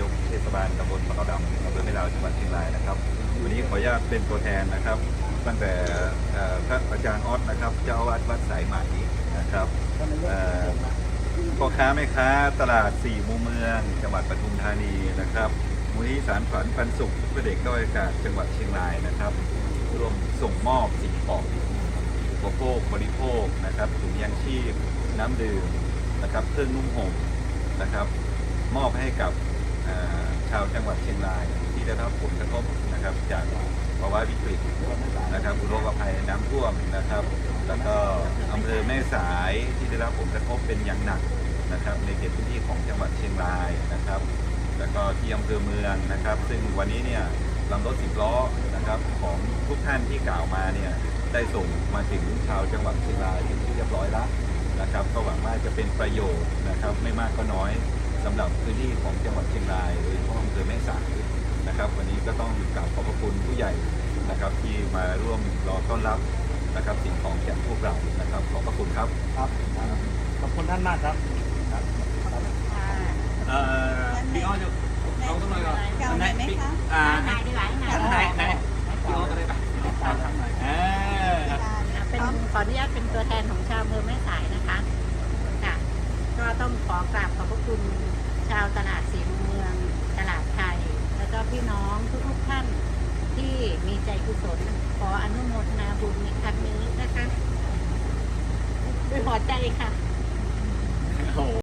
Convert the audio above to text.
ายกเทศบาลตำบลปะเขาดำอำเภอแม่ลาวจังหวัดเชียงรายนะครับ วันนี้ขออนุญาตเป็นตัวแทนนะครับ ตั้งแต่เอ่อาจารย์ออสนะครับเจ้าอาวาสวัดสายไหมนะครับพ่อค้าแม่ค้าตลาดสี่มุมเมือง จังหวัดปทุมธานีนะครับมูลนิธิสารฝันปันสุขเพื่อเด็กด้อยโอกาสจังหวัดเชียงรายนะครับร่วมส่งมอบสิ่งของอุปโภคบริโภคนะครับถุงยางชีพ น้ำดื่มนะครับเครื่องนุ่งห่มนะครับ มอบให้กับ ชาวจังหวัดเชียงรายที่ได้รับผลกระทบนะครับ จากภาวะวิกฤตนะครับอุทกภัยน้ำท่วมนะครับ แล้วก็อำเภอแม่สายที่ได้รับผลกระทบเป็นอย่างหนักนะครับ ในเขตพื้นที่ของจังหวัดเชียงรายนะครับ แล้วก็ที่อำเภอเมืองนะครับ ซึ่งวันนี้เนี่ยลำรถสิบล้อนะครับของทุกท่านที่กล่าวมาเนี่ยได้ส่งมาถึงชาวจังหวัดเชียงรายที่เรียบร้อยแล้วนะครับ ก็หวังว่าจะเป็นประโยชน์นะครับ ไม่มากก็น้อย สำหรับพื้นที่ของจังหวัดเชียงรายโดยเฉพาะอำเภอแม่สายนะครับ วันนี้ก็ต้องกราบขอบพระคุณผู้ใหญ่นะครับที่มาร่วมรอต้อนรับนะครับสิ่งของจากพวกเรานะครับขอบพระคุณครับครับขอบคุณท่านมากครับครับเอ่อพี่อ้อจะเอาต้องหน่อยก่อนจะเอาไหนไหมคะอ่าไหนดีกว่าไหนไหนไหนพี่อ้อก็ได้ปะเออเป็นขออนุญาตเป็นตัวแทนของชาวอำเภอแม่สายนะคะค่ะก็ ต้องขอกราบขอบพระคุณชาวตลาดสีเมือง ตลาดไทย แล้วก็พี่น้องทุกๆท่านที่มีใจกุศลขออนุโมทนาบุญในครั้งนี้นะคะด้วยหัวใจค่ะ